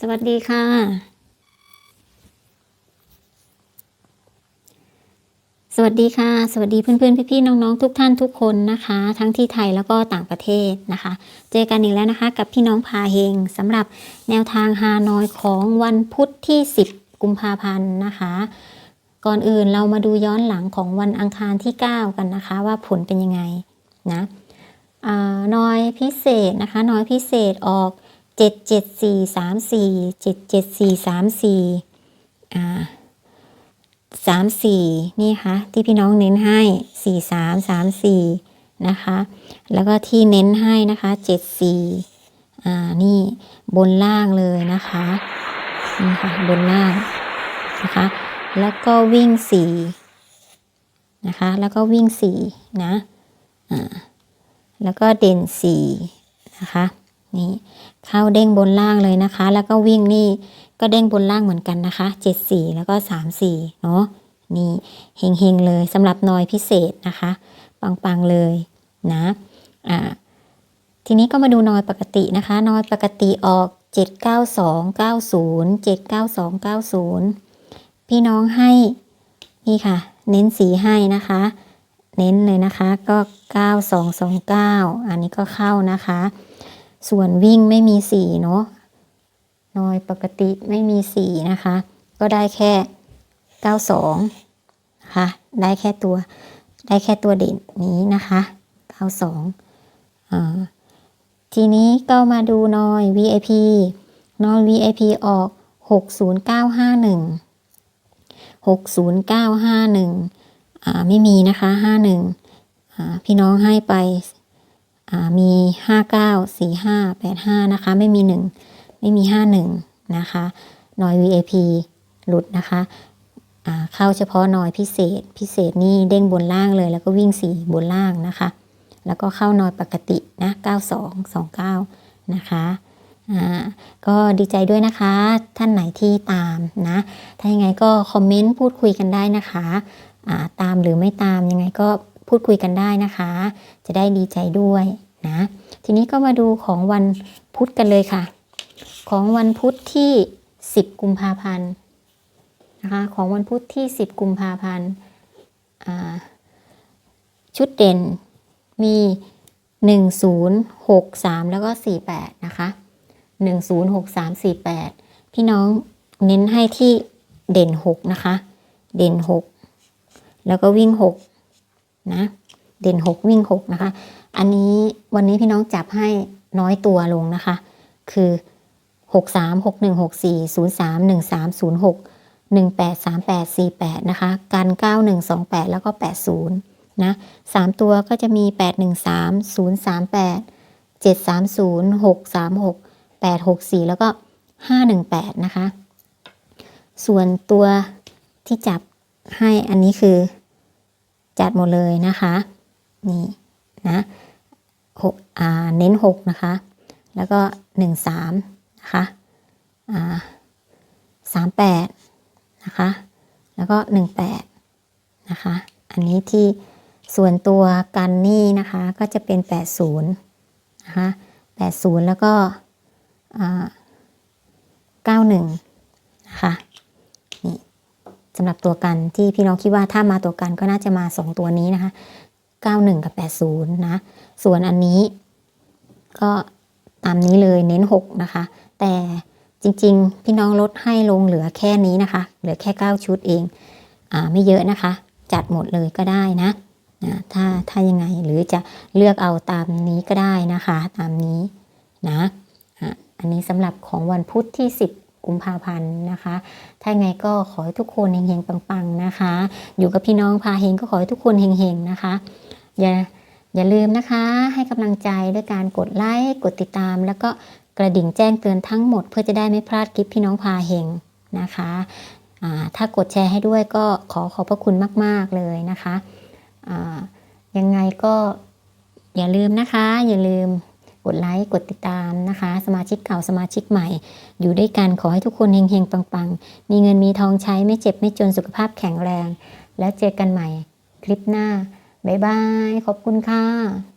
สวัสดีค่ะ สวัสดีค่ะ สวัสดีเพื่อนๆ พี่ๆ น้องๆ ทุกท่านทุกคนนะคะ ทั้งที่ไทยแล้วก็ต่างประเทศนะคะ เจอกันอีกแล้วนะคะ กับพี่น้องพาเฮงสำหรับแนวทางฮานอยของวันพุธที่ 10 กุมภาพันธ์นะคะ ก่อนอื่นเรามาดูย้อนหลังของวันอังคารที่ 9 กันนะคะ ว่าผลเป็นยังไงนะอานอยพิเศษนะคะนอยพิเศษออก 7 7 4 3 4 7 7 4 3 4อ่าสามสี่นี่ค่ะที่พี่น้องเน้นให้สี่สามสามสี่นะคะ แล้วก็ที่เน้นให้นะคะเจ็ดสี่อ่านี่บนล่างเลยนะคะนี่ค่ะบนล่างนะคะ แล้วก็วิ่งสี่นะคะ แล้วก็วิ่งสี่นะอ่าแล้วก็เด่นสี่นะคะ นี่เข้าเด้งบนล่างเลยนะคะ แล้วก็วิ่งนี่ก็เด้งบนล่างเหมือนกันนะคะเจ็ดสี่แล้วก็สามสี่เนาะนี่เฮงๆเลยสำหรับนอยพิเศษนะคะ ปังๆเลยนะอ่าทีนี้ก็มาดูนอยปกตินะคะ นอยปกติออก 79290 79290 พี่น้องให้นี่ค่ะ เน้นสีให้นะคะ เน้นเลยนะคะก็ 9229 อันนี้ก็เข้านะคะ ส่วนวิ่งไม่มีสีเนาะนอยปกติไม่มีสีนะคะ ก็ได้แค่ 92นะคะได้แค่ตัว ได้แค่ตัวเด่นนี้นะคะ 92อ่าทีนี้ก็มาดูนอย VIP นอย VIP ออก 60951 60951อ่าไม่มีนะคะ 51อ่าพี่น้องให้ไป มี 59 45 85 นะคะ ไม่มี 1 ไม่มี 51 นะคะนอย VIP หลุดนะคะเข้าเฉพาะนอยพิเศษ พิเศษนี่เด้งบนล่างเลย แล้วก็วิ่ง 4 บนล่างนะคะ แล้วก็เข้านอยปกตินะ9229 นะคะอ่าก็ดีใจด้วยนะคะ ท่านไหนที่ตามนะ ถ้ายังไงก็คอมเมนต์พูดคุยกันได้นะคะาตามหรือไม่ตามยังไงก็ พูดคุยกันได้นะคะ จะได้ดีใจด้วยนะ ทีนี้ก็มาดูของวันพุธกันเลยค่ะ ของวันพุธที่ 10 กุมภาพันธ์นะคะของวันพุธที่ 10 กุมภาพันธ์ชุดเด่นมี 1063 แล้วก็ 48 นะคะ106348 พี่น้องเน้นให้ที่เด่น 6 นะคะ เด่น 6 แล้วก็วิ่ง 6 นะเด่น 6 วิ่ง 6 นะคะ อันนี้วันนี้พี่น้องจับให้น้อยตัวลงนะคะ คือ 6 3 6 1 6 4 0 3 1 3 0 6 1 8 3 8 4 8 นะคะ กัน 9 1 2 8 แล้วก็ 80 นะสามตัวก็จะมี 8 1 3 0 3 8 7 3 0 6 3 6 8 6 4 แล้วก็ 5 1 8 นะคะ ส่วนตัวที่จับให้อันนี้คือ จัดหมดเลยนะคะนี่นะหกอ่าเน้น6นะคะ แล้วก็1 3นะคะอ่า38นะคะ แล้วก็18นะคะ อันนี้ที่ส่วนตัวกันนี่นะคะก็จะเป็น80นะคะ80แล้วก็อ่า91นะคะ สำหรับตัวกันที่พี่น้องคิดว่าถ้ามาตัวกันก็น่าจะมา 2 ตัวนี้นะคะ 91 กับ 80 นะ ส่วนอันนี้ก็ตามนี้เลยเน้น 6 นะคะ แต่จริงๆ พี่น้องลดให้ลงเหลือแค่นี้นะคะ เหลือแค่ 9 ชุดเอง อ่าไม่เยอะนะคะ จัดหมดเลยก็ได้นะนะถ้าถ้ายังไงหรือจะเลือกเอาตามนี้ก็ได้นะคะ ตามนี้นะอะอันนี้สำหรับของวันพุธที่ 10 กุมภาพันธ์นะคะ ถ้าไงก็ขอให้ทุกคนเฮงๆปังๆนะคะ อยู่กับพี่น้องพาเฮงก็ขอให้ทุกคนเฮงๆนะคะ อย่าอย่าลืมนะคะ ให้กำลังใจด้วยการกดไลค์กดติดตาม แล้วก็กระดิ่งแจ้งเตือนทั้งหมด เพื่อจะได้ไม่พลาดคลิปพี่น้องพาเฮงนะคะถ้ากดแชร์ให้ด้วยก็ขอขอบพระคุณมาก ๆ เลยนะคะ ยังไงก็อย่าลืมนะคะ อย่าลืม กดไลค์ กดติดตามนะคะ สมาชิกเก่าสมาชิกใหม่ อยู่ด้วยกันขอให้ทุกคนเฮงๆ ปังๆ มีเงินมีทองใช้ไม่เจ็บไม่จนสุขภาพแข็งแรง แล้วเจอกันใหม่คลิปหน้า บ๊ายบาย ขอบคุณค่ะ